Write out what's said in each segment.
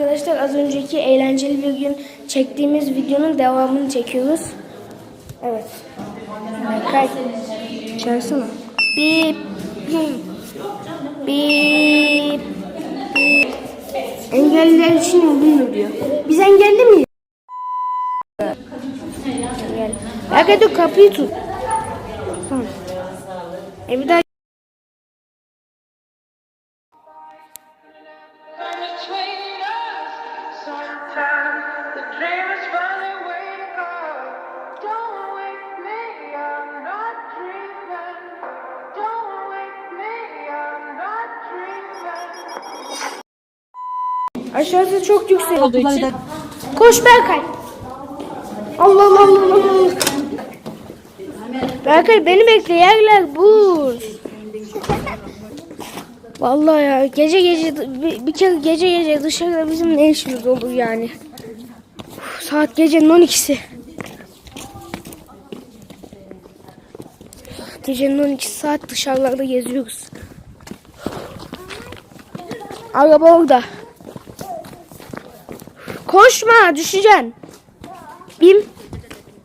arkadaşlar az önceki eğlenceli bir gün çektiğimiz videonun devamını çekiyoruz. Evet. Kay. Çağırsana. Bip. Bip. Engelliler için uygun diyor. Biz engelli miyiz? Engelli. Arkadaşlar kapıyı tut. Tamam. E bir daha Aşağısı çok yüksek olduğu için. Koş Berkay. Allah Allah Allah Allah. Berkay beni bekle yerler buz. Vallahi ya gece gece bir, bir kere gece gece dışarıda bizim ne işimiz olur yani. Uf, saat gecenin 12'si. Gecenin 12 saat dışarılarda geziyoruz. Araba orada. Koşma düşeceksin. Bim.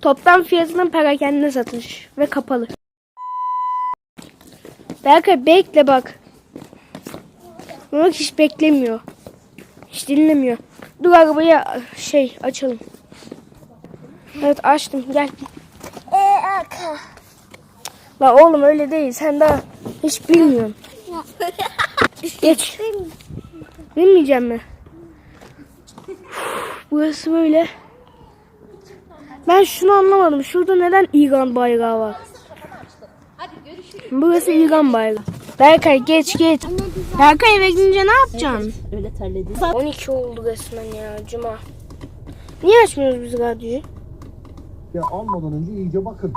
Toplam fiyatının perakende satış ve kapalı. Berkay bekle bak. Bak hiç beklemiyor. Hiç dinlemiyor. Dur arabayı şey açalım. Evet açtım gel. E arka. La oğlum öyle değil. Sen daha hiç bilmiyorsun. Geç. Bilmeyeceğim mi? Burası böyle. Ben şunu anlamadım. Şurada neden İran bayrağı var? Burası İran bayrağı. Berkay geç geç. Berkay eve gidince ne yapacaksın? Öyle terledi. 12 oldu resmen ya cuma. Niye açmıyoruz biz radyoyu? Ya almadan önce iyice bakın.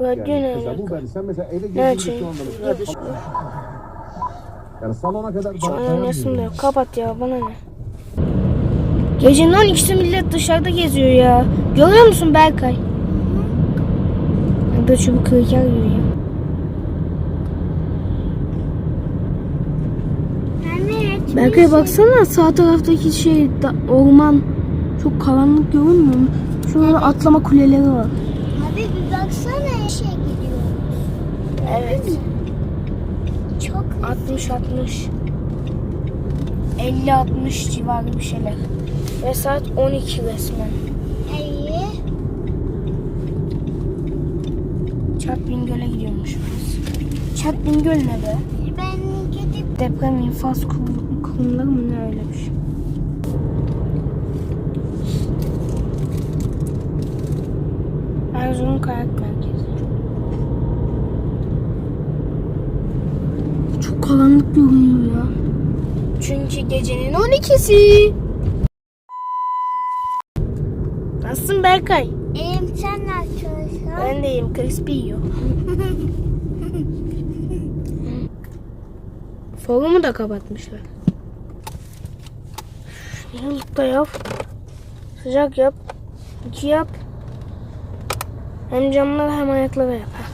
Radyo Yani ne? mesela bu ben sen mesela eve girdiğinde şey. şu anda yani salona kadar Şu an dayanamıyorum. oynasın da yok. Kapat ya bana ne? Gecenin 12'si millet dışarıda geziyor ya. Görüyor musun Berkay? Burada çubuk kırıker yiyor ya. Berkay baksana sağ taraftaki şey da- orman çok karanlık görünmüyor mu? Şurada atlama kuleleri var. Abi bir baksana işe gidiyor. Evet. Çok 60 60 50 60 civarı bir şeyler. Ve saat 12 resmen. iyi. Çat Bingöl'e gidiyormuş biz. Çat Bingöl ne be? Ben gidip Deprem infaz kur- kurumları mı ne öyle bir şey. Erzurum Kayak Merkezi. Çok karanlık görünüyor ya. Çünkü gecenin 12'si. Nasılsın Berkay? elim sen açıyorsun. Ben deyim crispy yiyor. Da kapatmışlar. Yanlıkta yap. Sıcak yap. İki yap. Hem camlara hem ayaklara yap. ha.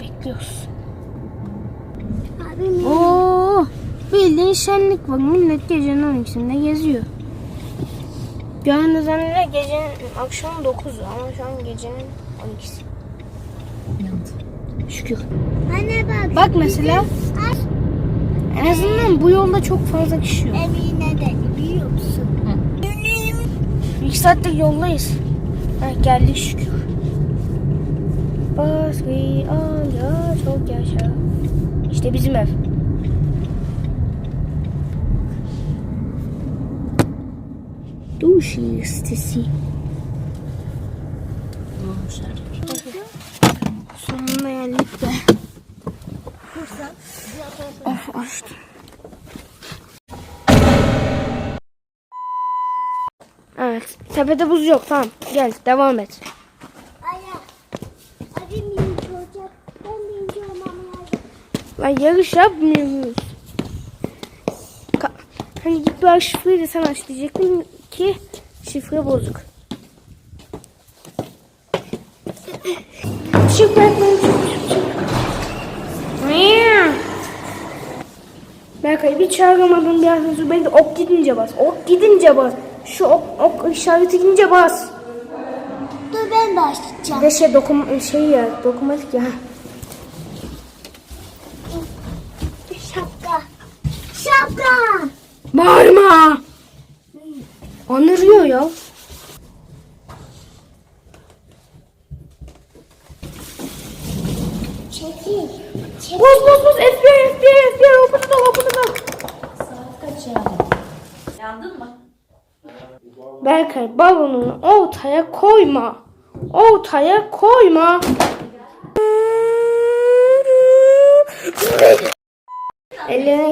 Bekliyoruz. Abi Oo, bildiğin şenlik var. Millet gecenin 12'sinde geziyor. Yarın zannediyor gecenin akşam 9'u ama şu an gecenin 12'si. Şükür. anne bak. Bak mesela en azından bu yolda çok fazla kişi yok. evine de biliyor musun? İki saattir yoldayız. Ha, geldik şükür. Bas al ya çok yaşa. İşte bizim ev. Duşi sitesi. Sonunda geldik de. Of açtım. Evet. Tepede buz yok. Tamam. Gel. Devam et. Lan yarış yapmıyoruz. Hani git bir de sen aç diyecektim ki şifre bozuk. Beni çık çık çık. Miau. Berkay bir çağıramadın bir yerden sonra belki de ok gidince bas. Ok gidince bas. Şu ok, ok işareti gidince bas. Dur ben de Bir de şey dokum şey ya dokunmatik ya. Anırıyor ya. Çekil. Çekil. Boz boz boz FBI FBI FBI open it up open it up. Kaç yani? Yandın mı? Berkay balonunu ortaya koyma. Ortaya koyma. Ellerine